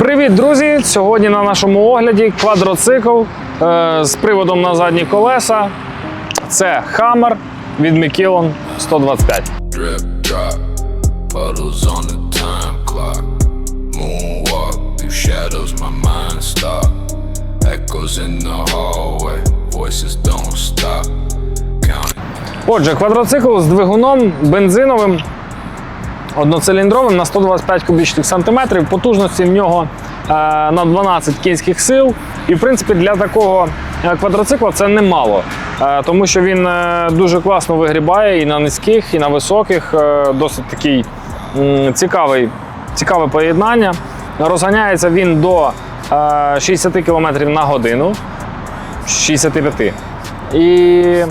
Привіт, друзі! Сьогодні на нашому огляді квадроцикл е, з приводом на задні колеса. Це Hammer від Мікілон 125. Drip drop, puddles on the time clock. Moonwalk through shadows, my mind stop. Echoes in the hallway, voices don't stop. Counting. Отже, квадроцикл з двигуном бензиновим, одноциліндровим на 125 кубічних сантиметрів. Потужності в нього е, на 12 кінських сил. І, в принципі, для такого е, квадроцикла це немало, е, тому що він дуже класно вигрібає і на низьких, і на високих. Досить такий цікавий, цікаве поєднання. Розганяється він до е, 60 км на годину. 65. І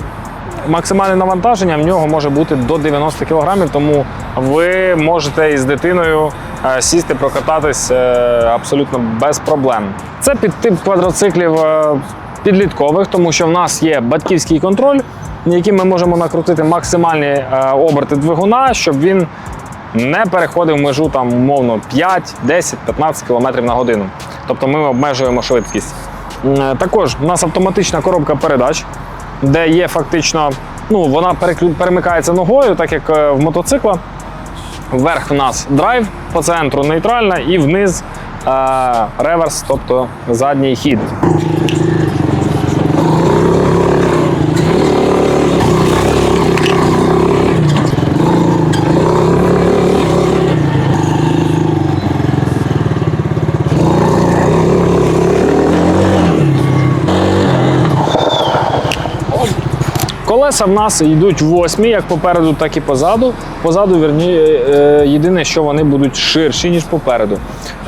максимальне навантаження в нього може бути до 90 кг, тому ви можете із дитиною е, сісти, прокататись е, абсолютно без проблем. Це підтип квадроциклів е, підліткових, тому що в нас є батьківський контроль, яким ми можемо накрутити максимальні оберти двигуна, щоб він не переходив межу там умовно 5, 10, 15 км на годину. Тобто ми обмежуємо швидкість. Також у нас автоматична коробка передач, де є фактично, ну вона перемикається ногою, так як е, в мотоцикла. Вверх в нас драйв, по центру нейтральна і вниз е, реверс, тобто задній хід. Колеса в нас йдуть восьмі, як попереду, так і позаду. Позаду, вірні, е, єдине, що вони будуть ширші, ніж попереду.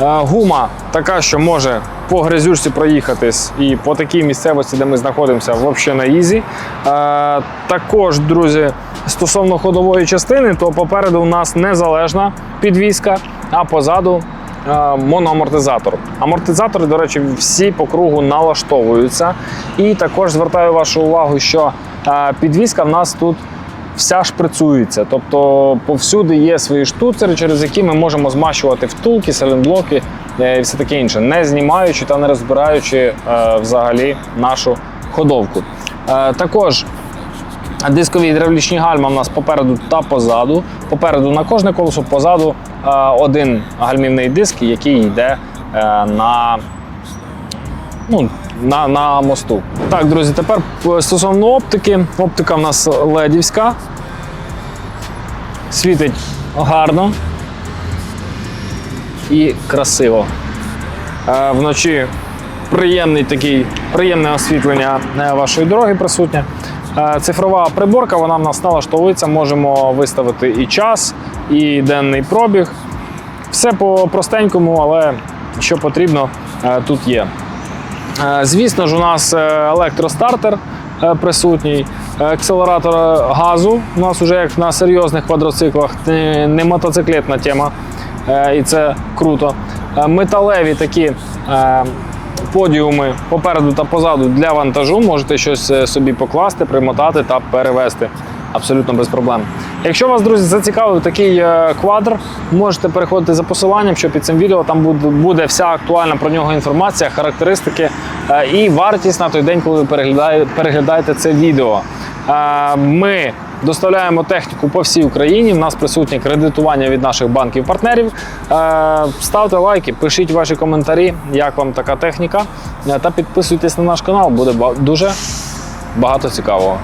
Е, Гума така, що може по грязюшці проїхатись і по такій місцевості, де ми знаходимося, взагалі на ізі. Е, Також, друзі, стосовно ходової частини, то попереду у нас незалежна підвізка, а позаду е, моноамортизатор. Амортизатори, до речі, всі по кругу налаштовуються. І також звертаю вашу увагу, що е, підвізка в нас тут вся шприцується. Тобто повсюди є свої штуцери, через які ми можемо змащувати втулки, сайлентблоки е, і все таке інше, не знімаючи та не розбираючи е, взагалі нашу ходовку. Е, Також Дискові гідравлічні гальма в нас попереду та позаду. Попереду на кожне колесо, позаду один гальмівний диск, який йде на, ну, на, на мосту. Так, друзі, тепер е, стосовно оптики. Оптика в нас ледівська. Світить гарно і красиво. Е, Вночі приємний такий, приємне освітлення е, вашої дороги присутнє. Е, Цифрова приборка, вона в нас налаштовується. Можемо виставити і час, і денний пробіг. Все по простенькому, але що потрібно, е, тут є. Е, Звісно ж, у нас е, електростартер е, присутній, акселератор газу. У нас вже як на серйозних квадроциклах, не мотоциклетна тема, і це круто. Металеві такі подіуми попереду та позаду для вантажу. Можете щось собі покласти, примотати та перевезти. Абсолютно без проблем. Якщо вас, друзі, зацікавив такий е, квадр, можете переходити за посиланням, що під цим відео там буде, вся актуальна про нього інформація, характеристики е, і вартість на той день, коли ви переглядає- переглядаєте це відео. Е, Ми доставляємо техніку по всій Україні. У нас присутнє кредитування від наших банків-партнерів. Ставте лайки, пишіть ваші коментарі, як вам така техніка, та підписуйтесь на наш канал, буде дуже багато цікавого.